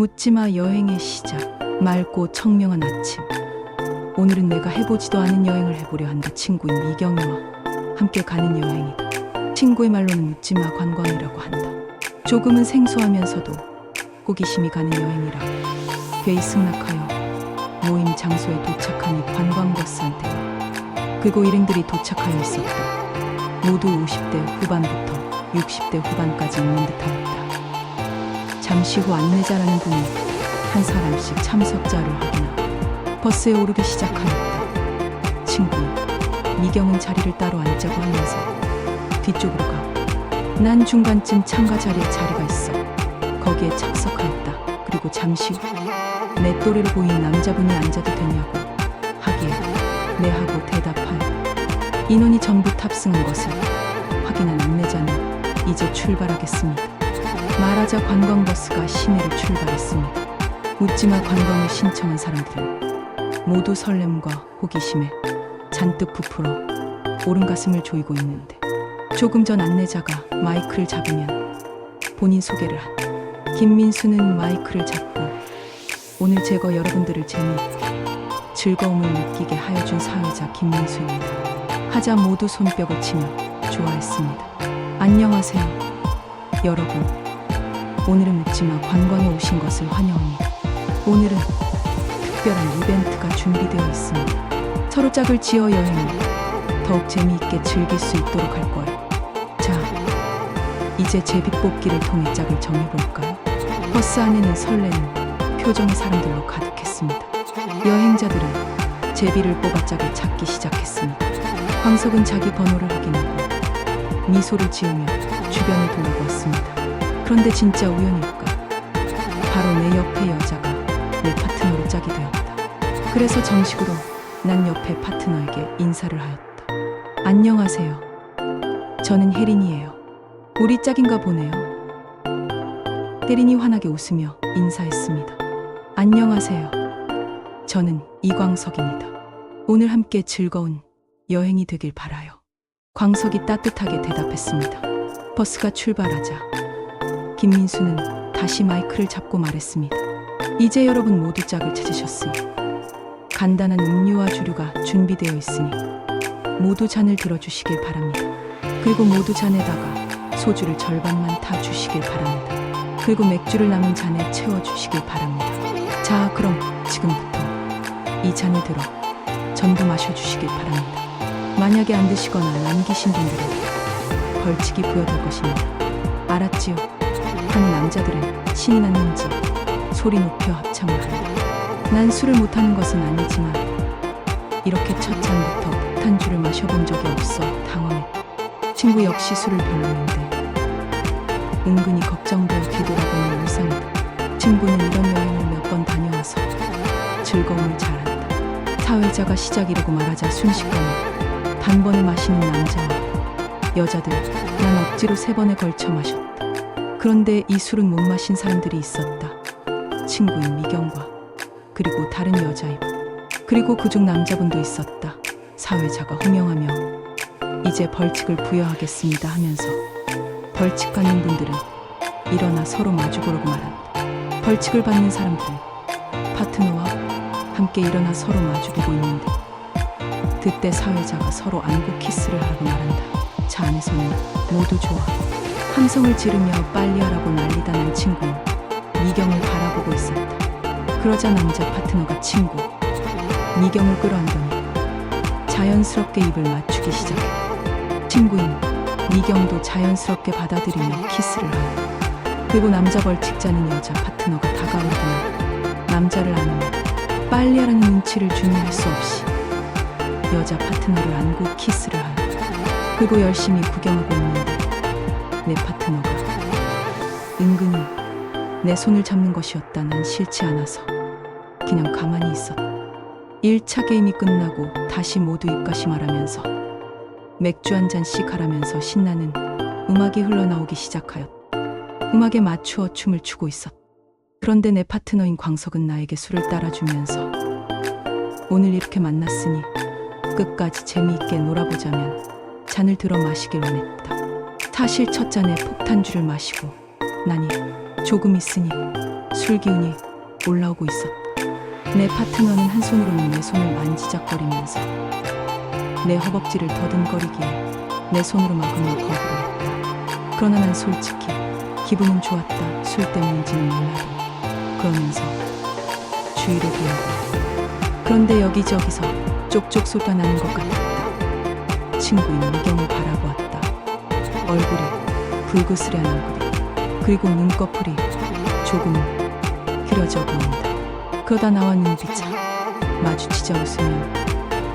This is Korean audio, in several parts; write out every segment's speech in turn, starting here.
묻지마 여행의 시작. 맑고 청명한 아침. 오늘은 내가 해보지도 않은 여행을 해보려 한다. 친구인 미경이와 함께 가는 여행이다. 친구의 말로는 묻지마 관광이라고 한다. 조금은 생소하면서도 호기심이 가는 여행이라. 괴이 승낙하여 모임 장소에 도착하니 관광버스한테 그고 일행들이 도착하여 있었다. 모두 50대 후반부터 60대 후반까지 있는 듯하였다. 잠시 후 안내자라는 분이 한 사람씩 참석자를 확인하고 버스에 오르기 시작하였다. 친구, 미경은 자리를 따로 앉자고 하면서 뒤쪽으로 가. 난 중간쯤 참가 자리에 자리가 있어. 거기에 착석하였다. 그리고 잠시 후 내 또래로 보이는 남자분이 앉아도 되냐고 하기에 네 하고 대답하여 인원이 전부 탑승한 것을 확인한 안내자는 이제 출발하겠습니다. 말하자 관광버스가 시내를 출발했습니다. 묻지마 관광을 신청한 사람들은 모두 설렘과 호기심에 잔뜩 부풀어 오른 가슴을 조이고 있는데 조금 전 안내자가 마이크를 잡으면 본인 소개를 한 김민수는 마이크를 잡고 오늘 제거 여러분들을 재미있고 즐거움을 느끼게 하여준 사회자 김민수입니다. 하자 모두 손뼉을 치며 좋아했습니다. 안녕하세요. 여러분. 오늘은 묻지마 관광에 오신 것을 환영합니다. 오늘은 특별한 이벤트가 준비되어 있습니다. 서로 짝을 지어 여행을 더욱 재미있게 즐길 수 있도록 할 거예요. 자, 이제 제비 뽑기를 통해 짝을 정해볼까요? 버스 안에는 설레는 표정의 사람들로 가득했습니다. 여행자들은 제비를 뽑아 짝을 찾기 시작했습니다. 황석은 자기 번호를 확인하고 미소를 지으며 주변을 돌아보았습니다. 그런데 진짜 우연일까? 바로 내 옆에 여자가 내 파트너로 짝이 되었다. 그래서 정식으로 난 옆에 파트너에게 인사를 하였다. 안녕하세요. 저는 혜린이에요. 우리 짝인가 보네요. 혜린이 환하게 웃으며 인사했습니다. 안녕하세요. 저는 이광석입니다. 오늘 함께 즐거운 여행이 되길 바라요. 광석이 따뜻하게 대답했습니다. 버스가 출발하자 김민수는 다시 마이크를 잡고 말했습니다. 이제 여러분 모두 짝을 찾으셨으니 간단한 음료와 주류가 준비되어 있으니 모두 잔을 들어주시길 바랍니다. 그리고 모두 잔에다가 소주를 절반만 타 주시길 바랍니다. 그리고 맥주를 남은 잔에 채워 주시길 바랍니다. 자, 그럼 지금부터 이 잔을 들어 전부 마셔 주시길 바랍니다. 만약에 안 드시거나 남기신 분들은 벌칙이 부여될 것입니다. 알았지요? 하는 남자들은 신이 났는지 소리 높여 합창을 한다. 난 술을 못하는 것은 아니지만 이렇게 첫 잔부터 폭탄주를 마셔본 적이 없어 당황했다. 친구 역시 술을 별로인데 은근히 걱정되어 뒤돌아보는 일상이다. 친구는 이런 여행을 몇 번 다녀와서 즐거움을 잘 안다. 사회자가 시작이라고 말하자 순식간에 단번에 마시는 남자와 여자들 난 억지로 세 번에 걸쳐 마셨다. 그런데 이 술은 못 마신 사람들이 있었다. 친구인 미경과 그리고 다른 여자입 그리고 그중 남자분도 있었다. 사회자가 호명하며 이제 벌칙을 부여하겠습니다 하면서 벌칙 받는 분들은 일어나 서로 마주보라고 말한다. 벌칙을 받는 사람들은 파트너와 함께 일어나 서로 마주보고 있는데 그때 사회자가 서로 안고 키스를 하고 말한다. 차 안에서는 모두 좋아. 함성을 지르며 빨리 하라고 난리다 난 친구는 미경을 바라보고 있었다. 그러자 남자 파트너가 친구 미경을 끌어안더니 자연스럽게 입을 맞추기 시작했다. 친구인 미경도 자연스럽게 받아들이며 키스를 하고 그리고 남자 벌칙자는 여자 파트너가 다가오더니 남자를 안으며 빨리 하라는 눈치를 준비할 수 없이 여자 파트너를 안고 키스를 하여 그리고 열심히 구경하고 있는데 내 파트너가 은근히 내 손을 잡는 것이었다 난 싫지 않아서 그냥 가만히 있었다 1차 게임이 끝나고 다시 모두 입가시 말하면서 맥주 한 잔씩 하라면서 신나는 음악이 흘러나오기 시작하였다 음악에 맞추어 춤을 추고 있었다 그런데 내 파트너인 광석은 나에게 술을 따라주면서 오늘 이렇게 만났으니 끝까지 재미있게 놀아보자면 잔을 들어 마시길 원했다. 사실 첫 잔에 폭탄주를 마시고 나니 조금 있으니 술 기운이 올라오고 있었다. 내 파트너는 한 손으로는 내 손을 만지작거리면서 내 허벅지를 더듬거리기에 내 손으로 막으며 거부를 했다. 그러나 난 솔직히 기분은 좋았다. 술 때문인지는 몰라도 그러면서 주위를 보았다. 그런데 여기저기서 쪽쪽 소리가 나는 것 같았다. 친구인 미경을 바라보았다. 얼굴이 붉으스레한 얼굴이 그리고 눈꺼풀이 조금 길어져 보인다. 그러다 나와 눈빛아 마주치자 웃으면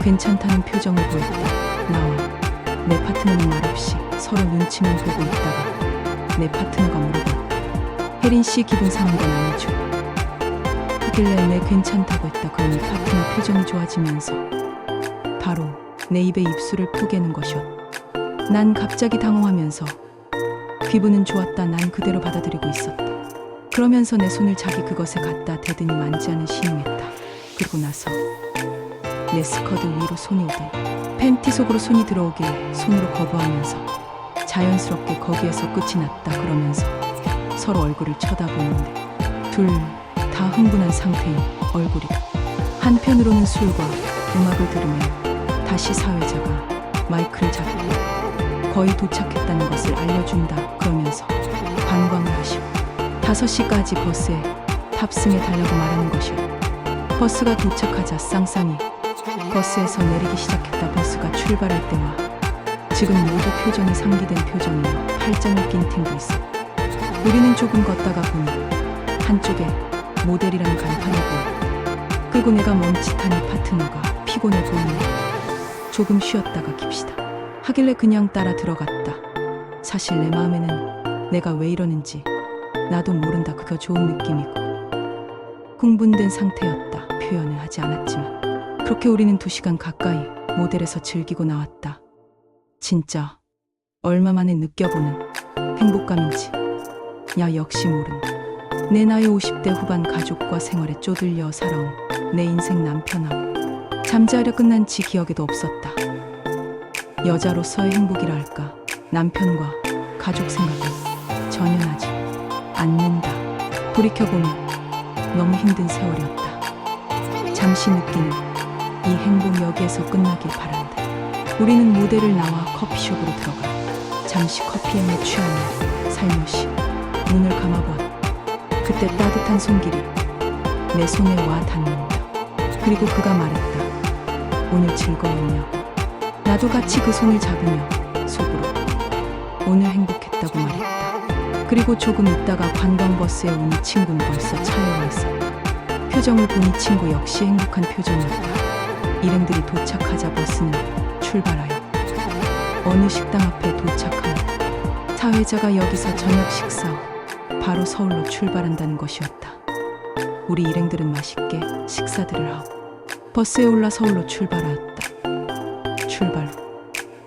괜찮다는 표정을 보였다. 나와 내 파트너는 말없이 서로 눈치만 보고 있다가 내 파트너가 물어봤다. 혜린 씨 기분 상한 건 아니죠? 하길래 내 괜찮다고 했다. 그러니 파트너 표정이 좋아지면서 바로 내 입에 입술을 푸개는 것이었다. 난 갑자기 당황하면서 기분은 좋았다. 난 그대로 받아들이고 있었다. 그러면서 내 손을 자기 그것에 갖다 대더니 만지하는 시음했다. 그리고 나서 내 스커트 위로 손이 오더니 팬티 속으로 손이 들어오길 손으로 거부하면서 자연스럽게 거기에서 끝이 났다 그러면서 서로 얼굴을 쳐다보는데 둘 다 흥분한 상태인 얼굴이다. 한편으로는 술과 음악을 들으며 다시 사회자가 마이크를 잡고 거의 도착했다는 것을 알려준다 그러면서 관광을 하시고 5시까지 버스에 탑승해 달라고 말하는 것이었다. 버스가 도착하자 쌍쌍이 버스에서 내리기 시작했다. 버스가 출발할 때와 지금 모두 표정이 상기된 표정이며 팔짱을 낀 팀도 있었다. 우리는 조금 걷다가 보니 한쪽에 모델이라는 간판이 보였다. 그리고 내가 멈칫하니 파트너가 피곤해 보이니 조금 쉬었다가 깁시다. 하길래 그냥 따라 들어갔다. 사실 내 마음에는 내가 왜 이러는지 나도 모른다. 그거 좋은 느낌이고 흥분된 상태였다. 표현을 하지 않았지만 그렇게 우리는 두 시간 가까이 모델에서 즐기고 나왔다. 진짜 얼마 만에 느껴보는 행복감인지 야 역시 모른다. 내 나이 50대 후반 가족과 생활에 쪼들려 살아온 내 인생 남편하고 잠자려 끝난 지 기억에도 없었다. 여자로서의 행복이라 할까 남편과 가족 생각은 전혀 나지 않는다. 돌이켜보면 너무 힘든 세월이었다. 잠시 느끼는 이 행복 여기에서 끝나길 바란다. 우리는 모델을 나와 커피숍으로 들어가 잠시 커피향에 취하며 살며시 눈을 감아보았다. 그때 따뜻한 손길이 내 손에 와 닿는다. 그리고 그가 말했다. 오늘 즐거웠냐고. 나도 같이 그 손을 잡으며 속으로 오늘 행복했다고 말했다. 그리고 조금 있다가 관광버스에 오니 친구는 벌써 차에 와 있었다. 표정을 보니 친구 역시 행복한 표정이었다. 일행들이 도착하자 버스는 출발하여 어느 식당 앞에 도착하여 사회자가 여기서 저녁 식사 후 바로 서울로 출발한다는 것이었다. 우리 일행들은 맛있게 식사들을 하고 버스에 올라 서울로 출발하였다.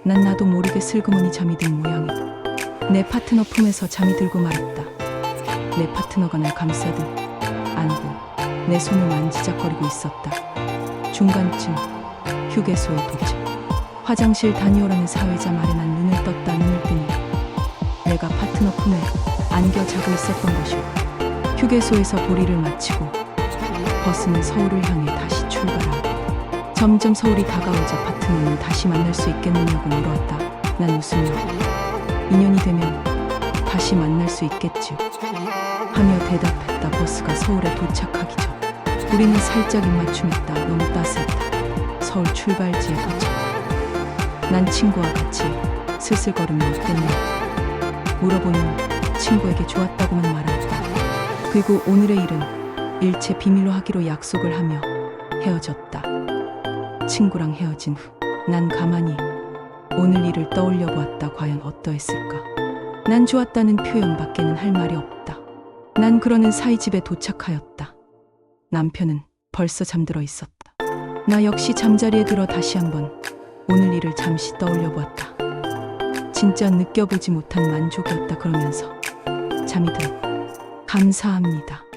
난 나도 모르게 슬그머니 잠이 든 모양이다. 내 파트너 품에서 잠이 들고 말았다. 내 파트너가 날 감싸듯 안고 내 손을 만지작거리고 있었다. 중간쯤 휴게소에 도착. 화장실 다녀오라는 사회자 말에 난 눈을 떴다. 눈을 뜨니 내가 파트너 품에 안겨 자고 있었던 것이오. 휴게소에서 보리를 마치고 버스는 서울을 향해 다시 출발하고 점점 서울이 다가오자 파트너는 다시 만날 수 있겠느냐고 물어왔다. 난 웃으며 인연이 되면 다시 만날 수 있겠지요. 하며 대답했다. 버스가 서울에 도착하기 전 우리는 살짝 입맞춤했다. 너무 따스했다. 서울 출발지에 도착. 난 친구와 같이 슬슬 걸으며 어땠냐 물어보니 친구에게 좋았다고만 말했다. 그리고 오늘의 일은 일체 비밀로 하기로 약속을 하며 헤어졌다. 친구랑 헤어진 후 난 가만히 오늘 일을 떠올려 보았다. 과연 어떠했을까? 난 좋았다는 표현밖에는 할 말이 없다. 난 그러는 사이 집에 도착하였다. 남편은 벌써 잠들어 있었다. 나 역시 잠자리에 들어 다시 한번 오늘 일을 잠시 떠올려 보았다. 진짜 느껴보지 못한 만족이었다 그러면서 잠이 들었다. 감사합니다.